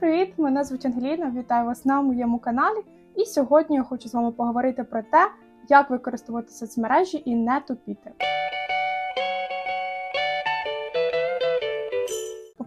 привіт! Мене звуть Ангеліна. Вітаю вас на моєму каналі. І сьогодні я хочу з вами поговорити про те, як використовувати соцмережі і не тупіти.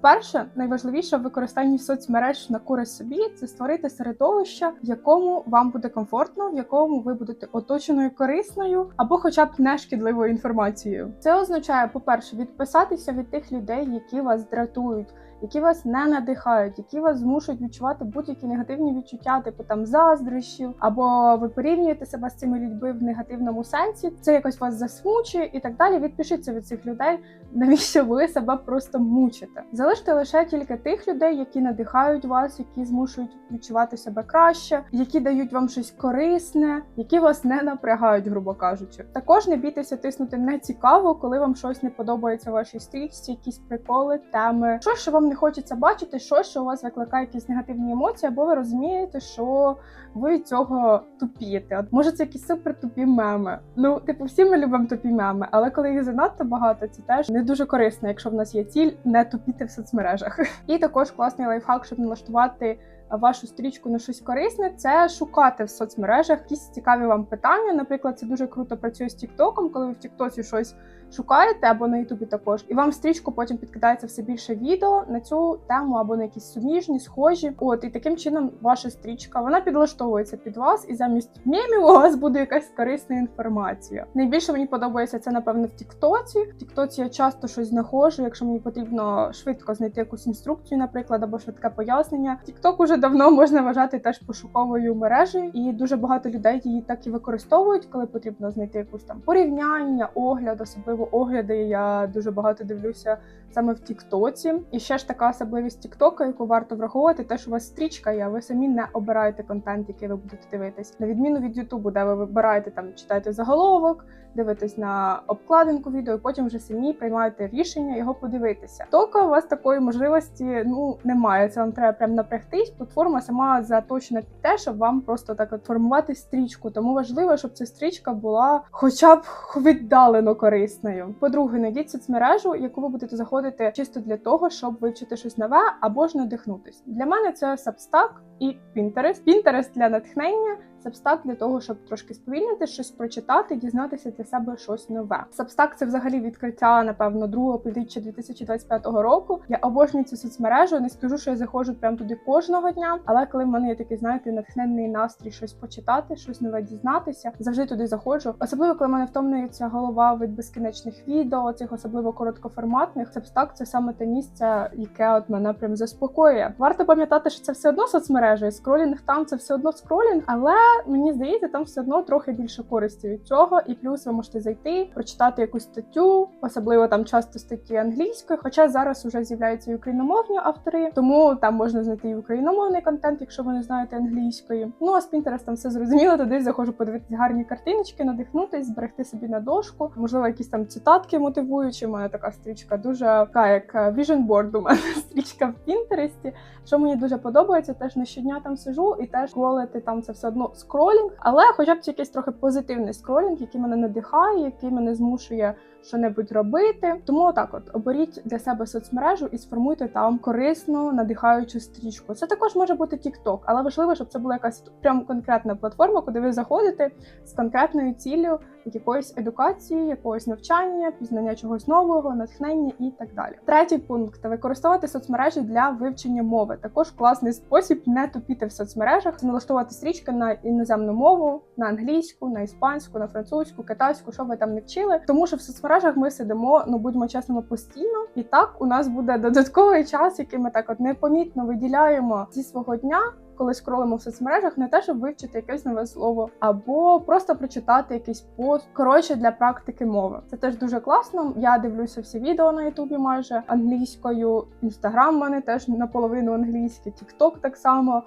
По-перше, найважливіше в використанні соцмереж на користь собі це створити середовище, в якому вам буде комфортно, в якому ви будете оточеною корисною або, хоча б не шкідливою інформацією. Це означає, по-перше, відписатися від тих людей, які вас дратують, які вас не надихають, які вас змушують відчувати будь-які негативні відчуття, типу там заздрощів, або ви порівнюєте себе з цими людьми в негативному сенсі. Це якось вас засмучує і так далі. Відпишіться від цих людей. Навіщо ви себе просто мучите? Залиште лише тільки тих людей, які надихають вас, які змушують відчувати себе краще, які дають вам щось корисне, які вас не напрягають, грубо кажучи. Також не бійтеся тиснути не цікаво, коли вам щось не подобається в вашій стрічці, якісь приколи, теми, щось, що вам не хочеться бачити, щось, що у вас викликає якісь негативні емоції, або ви розумієте, що ви цього тупієте. От може це якісь супер тупі меми. Ну, типу, всі ми любимо тупі меми, але коли їх занадто багато, це теж не дуже корисно, якщо в нас є ціль не тупіти в соцмережах. І також класний лайфхак, щоб налаштувати вашу стрічку на щось корисне, це шукати в соцмережах якісь цікаві вам питання. Наприклад, це дуже круто працює з Тіктоком, коли ви в Тіктоці щось шукаєте або на Ютубі також, і вам стрічку потім підкидається все більше відео на цю тему або на якісь суміжні, схожі. От і таким чином ваша стрічка вона підлаштовується під вас, і замість мемів у вас буде якась корисна інформація. Найбільше мені подобається це, напевно, в Тіктоці. В Тіктоці я часто щось знаходжу, якщо мені потрібно швидко знайти якусь інструкцію, наприклад, або швидке пояснення. Тікток уже давно можна вважати теж пошуковою мережею, і дуже багато людей її так і використовують, коли потрібно знайти якусь там порівняння, огляд, особливо огляди. Я дуже багато дивлюся саме в Тіктоці. І ще ж така особливість Тіктока, яку варто враховувати, те, що у вас стрічка є, ви самі не обираєте контент, який ви будете дивитись. На відміну від Ютубу, де ви вибираєте там, читаєте заголовок, дивитесь на обкладинку відео, і потім вже самі приймаєте рішення його подивитися. Тока у вас такої можливості ну немає. Це вам треба прям напрягтись. Платформа сама заточена під те, щоб вам просто так от формувати стрічку. Тому важливо, щоб ця стрічка була хоча б віддалено корисною. По-друге, знайдіть соцмережу, яку ви будете заходити чисто для того, щоб вивчити щось нове або ж надихнутись. Для мене це Substack і Pinterest. Pinterest для натхнення. Substack для того, щоб трошки сповільнити, щось прочитати, дізнатися для себе щось нове. Substack – це взагалі відкриття, напевно, другого півріччя 2025 року. Я обожнюю цю соцмережу. Не скажу, що я заходжу прямо туди кожного дня, але коли в мене є такий, знаєте, натхненний настрій щось почитати, щось нове дізнатися, завжди туди заходжу. Особливо, коли в мене втомлюється голова від безкінечних відео, цих особливо короткоформатних. Substack – це саме те місце, яке от мене прям заспокоює. Варто пам'ятати, що це все одно соцмережа, і скролінг там це все одно скролінг, але мені здається, там все одно трохи більше користі від цього, і плюс ви можете зайти, прочитати якусь статтю, особливо там часто статті англійської. Хоча зараз вже з'являються і україномовні автори, тому там можна знайти і україномовний контент, якщо ви не знаєте англійської. Ну а з Pinterest там все зрозуміло. Туди заходжу подивитися гарні картиночки, надихнутись, зберегти собі на дошку. Можливо, якісь там цитатки мотивуючі. У мене така стрічка дуже така, як vision board у мене стрічка в Пінтересті. Що мені дуже подобається, теж не щодня там сижу і теж колити там це все одно скролінг, але хоча б це якийсь трохи позитивний скролінг, який мене надихає, який мене змушує що-небудь робити. Тому отак, от оберіть для себе соцмережу і сформуйте там корисну, надихаючу стрічку. Це також може бути TikTok, але важливо, щоб це була якась прям конкретна платформа, куди ви заходите з конкретною ціллю якоїсь едукації, якогось навчання, пізнання чогось нового, натхнення і так далі. Третій пункт використовувати соцмережі для вивчення мови. Також класний спосіб не тупіти в соцмережах, налаштувати стрічки на іноземну мову, на англійську, на іспанську, на французьку, китайську, що ви там не вчили. Тому що в соцмережах ми сидимо, ну будьмо чесними, постійно, і так у нас буде додатковий час, який ми так от непомітно виділяємо зі свого дня коли скролимо в соцмережах, не те, щоб вивчити якесь нове слово, або просто прочитати якийсь пост. Коротше, для практики мови. Це теж дуже класно. Я дивлюся всі відео на Ютубі майже англійською. Інстаграм в мене теж наполовину англійський, Тікток так само,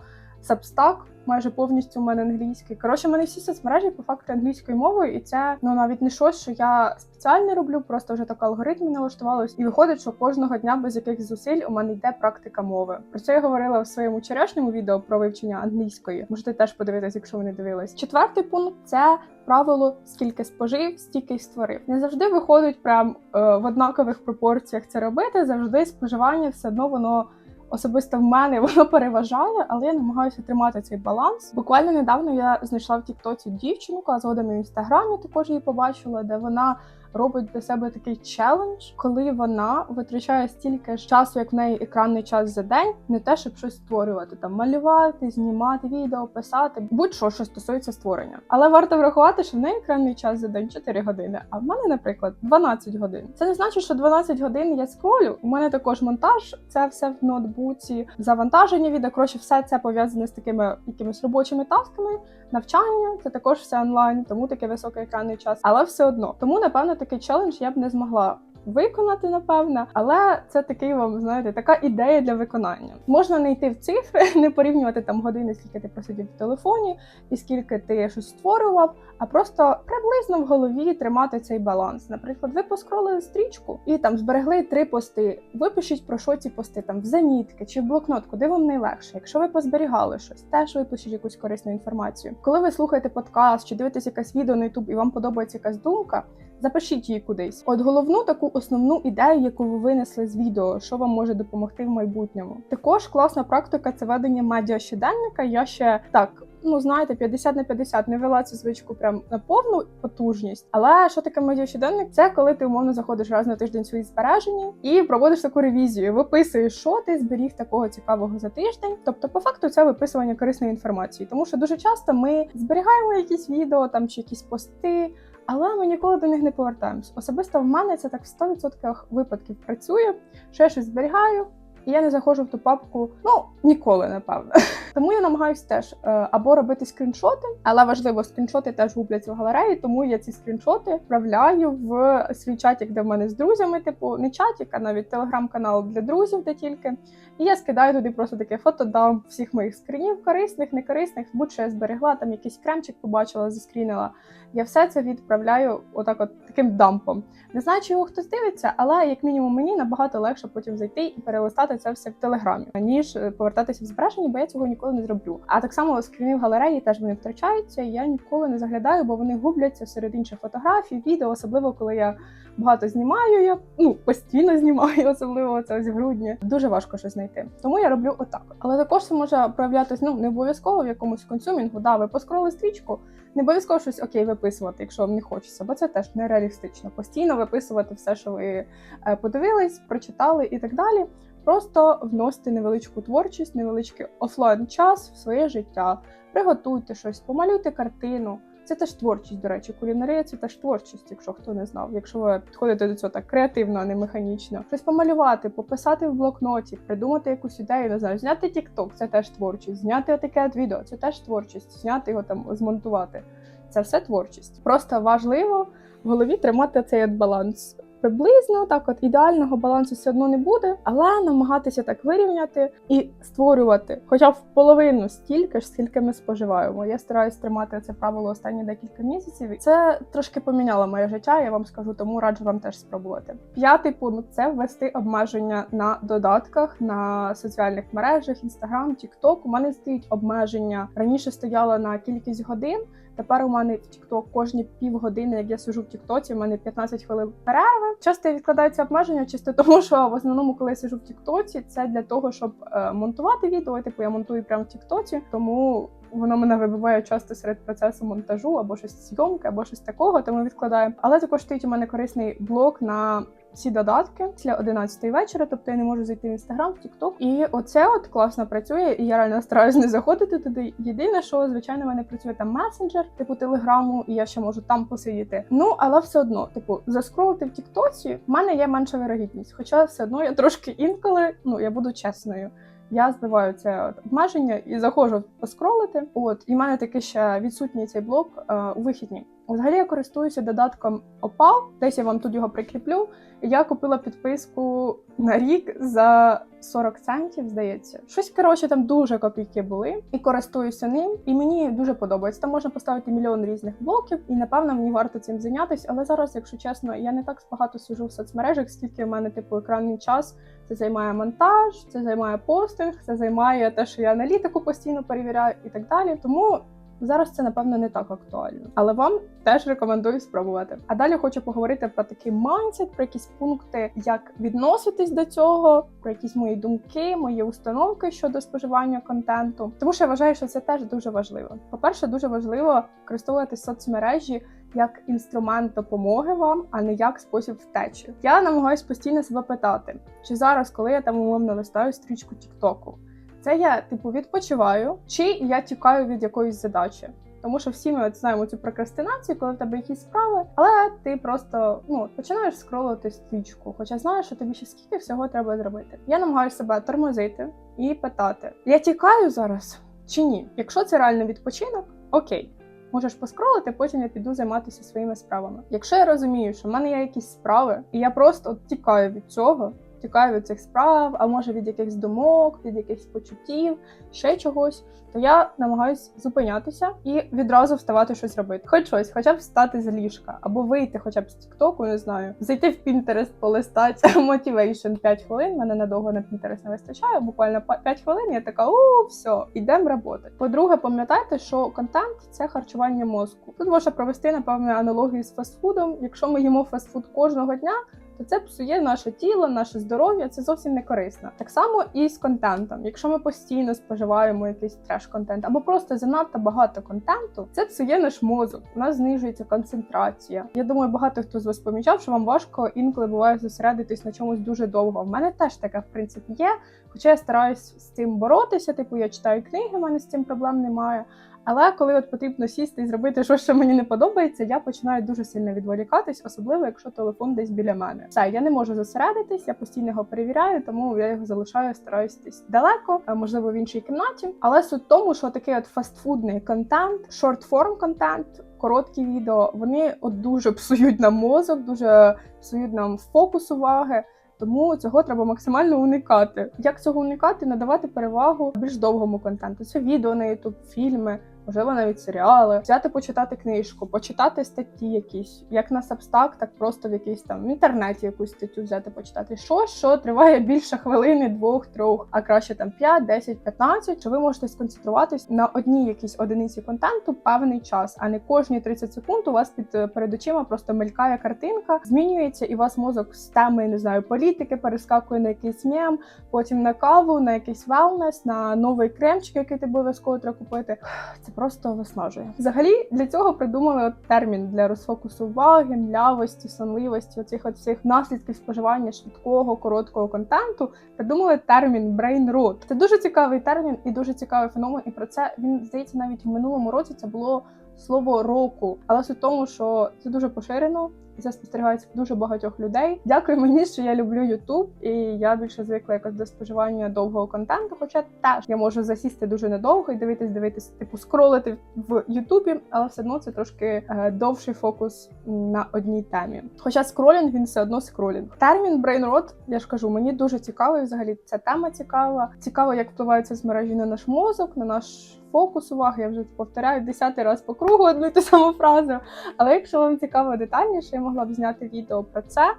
Substack майже повністю у мене англійський. Коротше, в мене всі соцмережі по факту англійською мовою, і це ну навіть не щось, що я спеціально роблю, просто вже так алгоритми налаштувалось. І виходить, що кожного дня без якихось зусиль у мене йде практика мови. Про це я говорила в своєму вчорашньому відео про вивчення англійської. Можете теж подивитися, якщо ви не дивились. Четвертий пункт це. Правило, скільки спожив, стільки й створив. Не завжди виходить прям е, в однакових пропорціях це робити. Завжди споживання все одно воно Особисто в мене воно переважає, але я намагаюся тримати цей баланс. Буквально недавно я знайшла в Тіктоці дівчинку, а згодом і в інстаграмі також її побачила, де вона робить для себе такий челендж, коли вона витрачає стільки ж часу, як в неї екранний час за день, не те, щоб щось створювати, там малювати, знімати відео, писати, будь-що, що стосується створення. Але варто врахувати, що в неї екранний час за день 4 години, а в мене, наприклад, 12 годин. Це не значить, що 12 годин я скролю. У мене також монтаж, це все в ноутбуці, завантаження відео. Коротше, все це пов'язане з такими якимись робочими тасками, навчання, це також все онлайн, тому такий високий екранний час. Але все одно, тому напевно такий челендж я б не змогла. Виконати, напевно, але це такий вам, знаєте, така ідея для виконання. Можна не йти в цифри, не порівнювати там години, скільки ти просидів в телефоні і скільки ти щось створював, а просто приблизно в голові тримати цей баланс. Наприклад, ви поскролили стрічку і там зберегли три пости. Випишіть про що ці пости там в замітки чи в блокнот, куди вам найлегше. Якщо ви позберігали щось, теж випишіть якусь корисну інформацію. Коли ви слухаєте подкаст чи дивитесь якесь відео на YouTube і вам подобається якась думка. Запишіть її кудись. От головну таку основну ідею, яку ви винесли з відео, що вам може допомогти в майбутньому. Також класна практика це ведення медіа щоденника. Я ще так. Ну, знаєте, 50 на 50 не вела цю звичку прям на повну потужність. Але що таке медіащоденник? Це коли ти умовно заходиш раз на тиждень свої збереження і проводиш таку ревізію. Виписуєш, що ти зберіг такого цікавого за тиждень. Тобто, по факту, це виписування корисної інформації, тому що дуже часто ми зберігаємо якісь відео там чи якісь пости. Але ми ніколи до них не повертаємось. Особисто в мене це так в 100% випадків працює, що я щось зберігаю, і я не заходжу в ту папку. Ну ніколи, напевно. Тому я намагаюся теж е, або робити скріншоти, але важливо, скріншоти теж губляться в галереї, тому я ці скріншоти вправляю в свій чатик, де в мене з друзями, типу не чатик, а навіть телеграм-канал для друзів, де тільки. І я скидаю туди просто таке фотодам всіх моїх скрінів, корисних, некорисних, будь-що я зберегла, там якийсь кремчик побачила, заскрінила. Я все це відправляю отак, от таким дампом. Не знаю, чи його хтось дивиться, але як мінімум мені набагато легше потім зайти і перелистати це все в телеграмі, ніж повертатися в збереження, бо я цього ніколи не зроблю. А так само скріни в галереї теж вони втрачаються. і Я ніколи не заглядаю, бо вони губляться серед інших фотографій, відео, особливо коли я багато знімаю. Я ну постійно знімаю, особливо це ось в грудні. Дуже важко щось знайти. Тому я роблю отак. Але також це може проявлятися ну не обов'язково в якомусь консюмінгу. Да, ви поскроли стрічку. Не обов'язково щось окей виписувати, якщо вам не хочеться, бо це теж нереалістично. Постійно виписувати все, що ви е, подивились, прочитали і так далі. Просто вносити невеличку творчість, невеличкий офлайн час в своє життя. Приготуйте щось, помалюйте картину. Це теж творчість, до речі, кулінарія це теж творчість, якщо хто не знав. Якщо ви підходите до цього так креативно, а не механічно, щось помалювати, пописати в блокноті, придумати якусь ідею, не знаю, зняти TikTok, це теж творчість, зняти таке відео, це теж творчість, зняти його там, змонтувати. Це все творчість. Просто важливо в голові тримати цей баланс приблизно так, от ідеального балансу все одно не буде, але намагатися так вирівняти і створювати, хоча б половину стільки ж, скільки ми споживаємо. Я стараюсь тримати це правило останні декілька місяців. Це трошки поміняло моє життя. Я вам скажу, тому раджу вам теж спробувати. П'ятий пункт це ввести обмеження на додатках на соціальних мережах, інстаграм, тікток. У мене стоїть обмеження раніше стояло на кількість годин. Тепер у мене в TikTok кожні півгодини, як я сижу в Тіктоці, у мене 15 хвилин перерви. Часто відкладаються обмеження, чисто тому, що в основному, коли я сижу в Тіктоці, це для того, щоб е, монтувати відео. Типу я монтую прямо в Тіктоці, тому воно мене вибиває часто серед процесу монтажу або щось зйомки, або щось такого, тому відкладаю. Але також стоїть у мене корисний блок на всі додатки після 11 вечора, тобто я не можу зайти в інстаграм, в Тікток. І оце от класно працює, і я реально стараюсь не заходити туди. Єдине, що звичайно в мене працює там месенджер, типу телеграму, і я ще можу там посидіти. Ну але все одно, типу, заскролити в Тіктоці в мене є менша вирогідність. Хоча все одно я трошки інколи, ну я буду чесною. Я збиваю це обмеження і заходжу поскролити. От і в мене таки ще відсутній цей блок е, у вихідні. Взагалі я користуюся додатком Opal, десь я вам тут його прикріплю. Я купила підписку на рік за 40 центів, здається. Щось коротше там дуже копійки були, і користуюся ним. І мені дуже подобається. Там можна поставити мільйон різних блоків, і напевно мені варто цим зайнятися. Але зараз, якщо чесно, я не так багато сижу в соцмережах, скільки в мене типу екранний час. Це займає монтаж, це займає постинг, це займає те, що я аналітику постійно перевіряю і так далі. Тому Зараз це напевно не так актуально, але вам теж рекомендую спробувати. А далі хочу поговорити про такий майндсет, про якісь пункти, як відноситись до цього, про якісь мої думки, мої установки щодо споживання контенту. Тому що я вважаю, що це теж дуже важливо. По-перше, дуже важливо використовувати соцмережі як інструмент допомоги вам, а не як спосіб втечі. Я намагаюсь постійно себе питати, чи зараз, коли я там умовно листаю стрічку Тіктоку, це я типу відпочиваю, чи я тікаю від якоїсь задачі. Тому що всі ми от знаємо цю прокрастинацію, коли в тебе якісь справи, але ти просто ну починаєш скролити стрічку, хоча знаєш, що тобі ще скільки всього треба зробити. Я намагаюся себе тормозити і питати: я тікаю зараз чи ні? Якщо це реально відпочинок, окей. Можеш поскролити, потім я піду займатися своїми справами. Якщо я розумію, що в мене є якісь справи, і я просто от тікаю від цього, тікаю від цих справ, а може від якихось думок, від якихось почуттів, ще чогось, то я намагаюсь зупинятися і відразу вставати щось робити. Хоч щось, хоча б встати з ліжка, або вийти, хоча б з Тіктоку, не знаю, зайти в Pinterest, полистати Motivation 5 хвилин. Мене надовго на Pinterest не вистачає. Буквально 5 хвилин. Я така, у все, ідемо роботи. По-друге, пам'ятайте, що контент це харчування мозку. Тут можна провести напевно аналогію з фастфудом. Якщо ми їмо фастфуд кожного дня то це псує наше тіло, наше здоров'я. Це зовсім не корисно. Так само і з контентом. Якщо ми постійно споживаємо якийсь треш-контент або просто занадто багато контенту, це псує наш мозок. У нас знижується концентрація. Я думаю, багато хто з вас помічав, що вам важко інколи буває зосередитись на чомусь дуже довго. В мене теж таке в принципі є. Хоча я стараюсь з цим боротися, типу я читаю книги, в мене з цим проблем немає. Але коли от потрібно сісти і зробити щось, що мені не подобається, я починаю дуже сильно відволікатись, особливо якщо телефон десь біля мене. Все, я не можу зосередитись, я постійно його перевіряю, тому я його залишаю, стараюсь десь далеко, можливо, в іншій кімнаті. Але суть в тому, що такий от фастфудний контент, шортформ контент. Короткі відео вони от дуже псують нам мозок, дуже псують нам фокус уваги. Тому цього треба максимально уникати. Як цього уникати? Надавати перевагу більш довгому контенту. Це відео на YouTube, фільми, можливо, навіть серіали, взяти почитати книжку, почитати статті якісь, як на Substack, так просто в якійсь там в інтернеті якусь статтю взяти, почитати. Що що триває більше хвилини, двох, трьох, а краще там 5, 10, 15, що ви можете сконцентруватись на одній якійсь одиниці контенту певний час, а не кожні 30 секунд у вас під е, перед очима просто мелькає картинка, змінюється, і у вас мозок з теми не знаю політики перескакує на якийсь мем, потім на каву, на якийсь велнес, на новий кремчик, який ти обов'язково треба купити. Це просто виснажує. Взагалі для цього придумали от термін для розфокусу уваги, млявості, сонливості, оцих от всіх наслідків споживання швидкого, короткого контенту. Придумали термін brain rot. Це дуже цікавий термін і дуже цікавий феномен. І про це він здається навіть в минулому році це було слово року. Але суть в тому, що це дуже поширено. І це спостерігається в дуже багатьох людей. Дякую мені, що я люблю Ютуб, і я більше звикла якось до споживання довгого контенту. Хоча теж я можу засісти дуже недовго і дивитись, дивитись, типу скролити в Ютубі, але все одно це трошки е, довший фокус на одній темі. Хоча скролінг він все одно скролінг. Термін rot, я ж кажу, мені дуже цікавий. Взагалі ця тема цікава. Цікаво, як впливають соцмережі на наш мозок, на наш. Фокус уваги, я вже повторяю десятий раз по кругу одну і ту саму фразу. Але якщо вам цікаво детальніше, я могла б зняти відео про це. Е,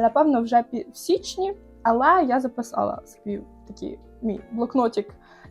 напевно, вже в січні, але я записала свій такий мій блокнотик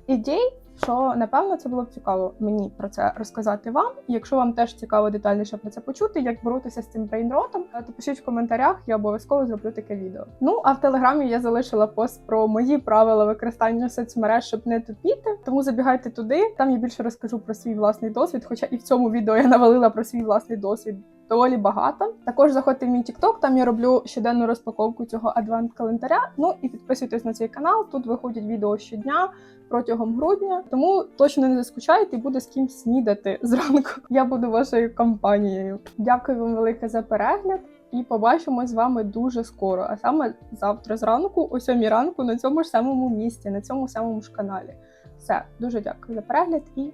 ідей. Що напевно це було б цікаво мені про це розказати вам. Якщо вам теж цікаво детальніше про це почути, як боротися з цим брейнротом, то пишіть в коментарях, я обов'язково зроблю таке відео. Ну а в телеграмі я залишила пост про мої правила використання соцмереж, щоб не тупіти. Тому забігайте туди. Там я більше розкажу про свій власний досвід. Хоча і в цьому відео я навалила про свій власний досвід доволі багато. Також заходьте в мій TikTok, там я роблю щоденну розпаковку цього адвент-календаря. Ну і підписуйтесь на цей канал. Тут виходять відео щодня протягом грудня. Тому точно не заскучайте буде з ким снідати зранку. Я буду вашою компанією. Дякую вам велике за перегляд. І побачимось з вами дуже скоро, а саме завтра зранку, о 7 ранку, на цьому ж самому місці, на цьому самому ж каналі. Все, дуже дякую за перегляд і